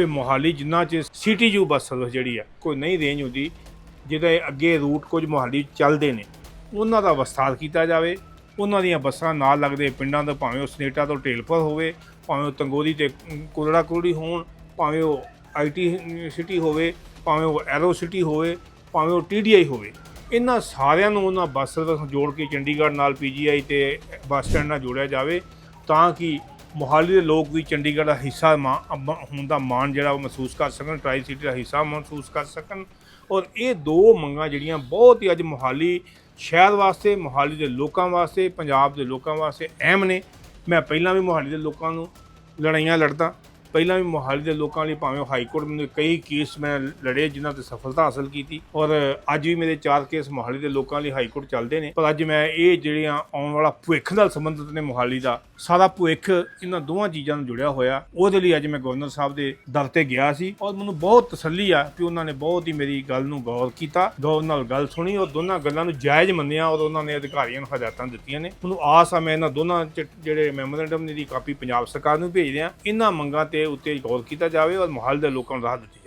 ਵੀ ਮੋਹਾਲੀ ਜਿੰਨਾ ਚ city you bus service ਜਿਹੜੀ ਆ, ਕੋਈ ਨਹੀਂ ਰੇਂਜ ਹੁੰਦੀ, ਜਿਹਦੇ ਅੱਗੇ ਰੂਟ ਕੁਝ ਮੋਹਾਲੀ ਚੱਲਦੇ ਨੇ। ਉਹਨਾਂ ਦਾ ਵਿਸਥਾਰ ਕੀਤਾ ਜਾਵੇ, ਉਹਨਾਂ ਦੀਆਂ ਬੱਸਾਂ ਨਾਲ ਲੱਗਦੇ ਪਿੰਡਾਂ ਤੋਂ ਭਾਵੇਂ ਉਹ ਸਨੇਟਾ ਤੋਂ ਢੇਲਪੁਰ ਹੋਵੇ, ਭਾਵੇਂ ਉਹ ਤੰਗੋਰੀ ਤੇ ਕੁਲੜਾ ਕੁਲੜੀ ਹੋਣ, ਭਾਵੇਂ ਉਹ ਆਈਟੀ ਸਿਟੀ ਹੋਵੇ, ਭਾਵੇਂ ਉਹ ਐਰੋ ਸਿਟੀ ਹੋਵੇ, ਭਾਵੇਂ ਉਹ ਟੀਡੀਆਈ ਹੋਵੇ। ਇਹਨਾਂ ਸਾਰਿਆਂ ਨੂੰ ਉਹਨਾਂ ਬੱਸ ਸਰਵਿਸ ਜੋੜ ਕੇ ਚੰਡੀਗੜ੍ਹ ਨਾਲ ਪੀਜੀਆਈ ਤੇ ਬੱਸ ਸਟੈਂਡ ਨਾਲ ਜੋੜਿਆ ਜਾਵੇ, ਤਾਂ ਕਿ ਮੋਹਾਲੀ ਦੇ ਲੋਕ ਵੀ ਚੰਡੀਗੜ੍ਹ ਦਾ ਹਿੱਸਾ ਮਾ- ਅਮ- ਹੋਣ ਦਾ ਮਾਣ ਜਿਹੜਾ ਉਹ ਮਹਿਸੂਸ ਕਰ ਸਕਣ ਟਰਾਈ ਸਿਟੀ ਦਾ ਹਿੱਸਾ ਮਹਿਸੂਸ ਕਰ ਸਕਣ। ਔਰ ਇਹ ਦੋ ਮੰਗਾਂ ਜਿਹੜੀਆਂ ਬਹੁਤ ਹੀ ਅੱਜ ਮੋਹਾਲੀ ਸ਼ਹਿਰ ਵਾਸਤੇ, ਮੋਹਾਲੀ ਦੇ ਲੋਕਾਂ ਵਾਸਤੇ, ਪੰਜਾਬ ਦੇ ਲੋਕਾਂ ਵਾਸਤੇ ਅਹਿਮ ਨੇ। ਮੈਂ ਪਹਿਲਾਂ ਵੀ ਮੋਹਾਲੀ ਦੇ ਲੋਕਾਂ ਨੂੰ ਲੜਾਈਆਂ ਲੜਦਾ ਪਹਿਲਾਂ ਵੀ ਮੋਹਾਲੀ ਦੇ ਲੋਕਾਂ ਲਈ ਭਾਵੇਂ ਹਾਈ ਕੋਰਟ ਮੈਨੂੰ ਕਈ ਕੇਸ ਮੈਂ ਲੜੇ ਜਿਨ੍ਹਾਂ ਤੇ ਸਫਲਤਾ ਹਾਸਲ ਕੀਤੀ ਔਰ ਅੱਜ ਵੀ ਮੇਰੇ ਚਾਰ ਕੇਸ ਮੋਹਾਲੀ ਦੇ ਲੋਕਾਂ ਲਈ ਹਾਈ ਕੋਰਟ ਚੱਲਦੇ ਨੇ। ਪਰ ਅੱਜ ਮੈਂ ਇਹ ਜਿਹੜੀਆਂ ਆਉਣ ਵਾਲਾ ਭਵਿੱਖ ਨਾਲ ਸੰਬੰਧਿਤ ਨੇ ਮੋਹਾਲੀ ਦਾ, ਸਾਰਾ ਭਵਿੱਖ ਇਹਨਾਂ ਦੋਵਾਂ ਚੀਜ਼ਾਂ ਨਾਲ ਜੁੜਿਆ ਹੋਇਆ। ਉਹਦੇ ਲਈ ਅੱਜ ਮੈਂ ਗਵਰਨਰ ਸਾਹਿਬ ਦੇ ਦਰ ਤੇ ਗਿਆ ਸੀ ਔਰ ਮੈਨੂੰ ਬਹੁਤ ਤਸੱਲੀ ਆ ਕਿ ਉਹਨਾਂ ਨੇ ਬਹੁਤ ਹੀ ਮੇਰੀ ਗੱਲ ਨੂੰ ਗੌਰ ਕੀਤਾ, ਗੌਰ ਨਾਲ ਗੱਲ ਸੁਣੀ ਔਰ ਦੋਨਾਂ ਗੱਲਾਂ ਨੂੰ ਜਾਇਜ਼ ਮੰਨਿਆ ਔਰ ਉਹਨਾਂ ਨੇ ਅਧਿਕਾਰੀਆਂ ਨੂੰ ਹਦਾਇਤਾਂ ਦਿੱਤੀਆਂ ਨੇ। ਮੈਨੂੰ ਆਸ ਆ ਮੈਂ ਇਹਨਾਂ ਦੋਨਾਂ ਚ- ਜਿਹੜੇ ਮੈਮੋਰੈਂਡਮ ਦੀ ਕਾਪੀ ਪੰਜਾਬ ਸਰਕਾਰ ਨੂੰ ਭੇਜ ਰਿਹਾ। ਇਹਨਾਂ ਮੰਗਾਂ ਤੇ ਉੱਤੇ ਗੌਰ ਕੀਤਾ ਜਾਵੇ ਔਰ ਮਾਹੌਲ ਦੇ ਲੋਕਾਂ ਨੂੰ ਰਾਹਤ ਦਿੱਤੀ